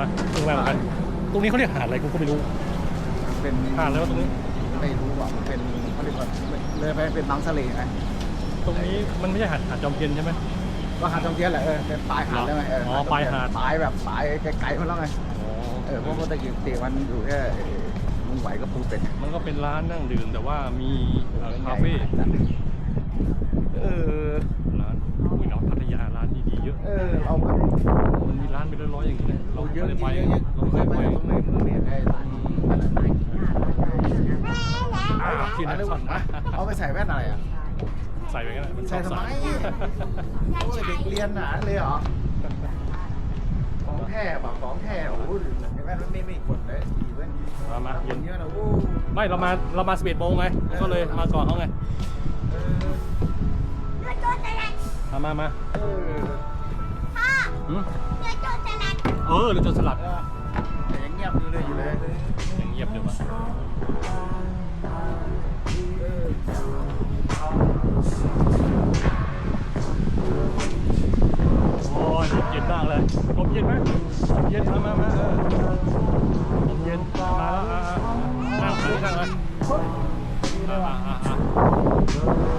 มาเพิ่งมาเหมือนกัน ตรงนี้เขาเรียกหาดอะไรกูก็ไม่รู้ เป็นหาดอะไรวะตรงนี้ ไม่รู้ว่ามันเป็นเขาเรียกว่าเลยไปเป็นบางสะเลไงตรงนี้มันไม่ใช่หาดหาดจอมเทียนใช่ไหม ก็หาดจอมเทียนแหละเออเป็นปลายหาดแล้วไงเอออ๋อปลายหาด ปลายแบบปลายไกลๆมันแล้วไงเออเพราะว่าตะกี้ตีมันอยู่แค่ลุงไหวก็ปูเป็ด มันก็เป็นร้านนั่งดื่มแต่ว่ามีเอ่อคาเฟ่เออร้านอุ้ยเนาะพัทยาร้านดีๆเยอะ เออเราก็ มันมีร้านเป็นร้อยๆอย่างนี้นะเราเราเยไม่อะได้เยไปอะเยอะเราเราไม่เคเคยยไปไปตรงไหนเมืองเนี่ยไอ้ร้านที่นั่นสั่นนะเอาไปใส่แว่นอะไรอะใส่ไปกันนะมันใส่ทำไมโอ้ยเด็กเรียนหนาเลยเหรอของแท้แบบของแท้โอ้โหเห็นไหมมันไม่ไม่กดเลยดีเว้ยมามาคเย็นนเยอะนะโอ้ไม่เรามาเรามา11โมงไงก็เลยมาก่อนเขาไงเออเรือโจรสลัดมามามาเออพ่อ หืมเรือโจรสลัดเออหรือจนสลัดแต่ยังเงียบอยู่เลยอยู่เลยยังเงียบอยู่ปะโอ้ยลมเย็นมากเลยลมเย็นไหมลมเย็นมามามาเออลมเย็นมาแล้วอ่าอ่านั่งเลยนั่งเลยอ่าอ่าอ่า